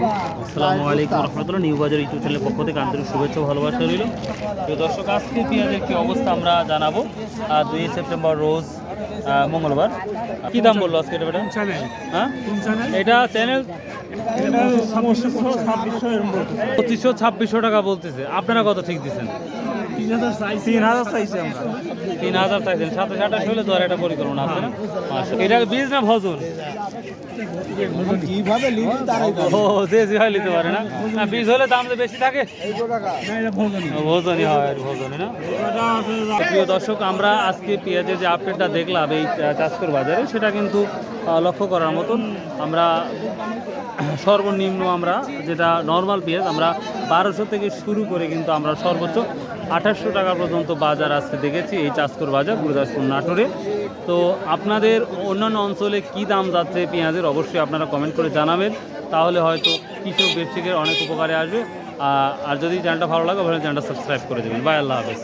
আসসালামু আলাইকুম রহমতুল্লাহ। নিউ বাজার ইউটিউব চ্যানেলের পক্ষ থেকে আন্তরিক শুভেচ্ছা ভালোবাসা রইল। তো দর্শক, আজকে পেঁয়াজের কী অবস্থা আমরা জানাব। দুই সেপ্টেম্বর রোজ মঙ্গলবার। কি দাম বলল আজকে এটা বেটা? হ্যাঁ? এটা চ্যানেল? পঁচিশশো ছাব্বিশশো টাকা বলতেছে। আপনারা কত ঠিক দিচ্ছেন? তিন হাজার চাইছি আমরা। তিন হাজার চাইছেন। সাতাশ আঠাশ হলে তো আর একটা পরিকল্পনা আছে না? এটা বীজ না ভজন? কীভাবে লিখি তারাই ও যে যে নিতে পারে না। না বীজ হলে দাম তো বেশি থাকে? ভোজনই। হয় ভোজনই না। প্রিয় দর্শক আমরা আজকে পেঁয়াজের যে আপডেটটা দেখলাম এই চাষকর বাজারে সেটা কিন্তু লক্ষ্য করার মতন আমরা সর্বনিম্ন আমরা যেটা নর্মাল পেঁয়াজ আমরা বারোশো থেকে শুরু করে কিন্তু আমরা সর্বোচ্চ আঠাশশো টাকা পর্যন্ত বাজার আজকে দেখেছি এই চাষকর বাজার, গুরুদাসপুর নাটোরে। তো আপনাদের অন্যান্য অঞ্চলে কি দাম যাচ্ছে পেঁয়াজের, অবশ্যই আপনারা কমেন্ট করে জানাবেন। তাহলে হয়তো কৃষক ব্যবসায়ীদের অনেক উপকারে আসবে। আর যদি চ্যানেলটা ভালো লাগে তাহলে চ্যানেলটা সাবস্ক্রাইব করে দেবেন। বাই, আল্লাহ হাফেজ।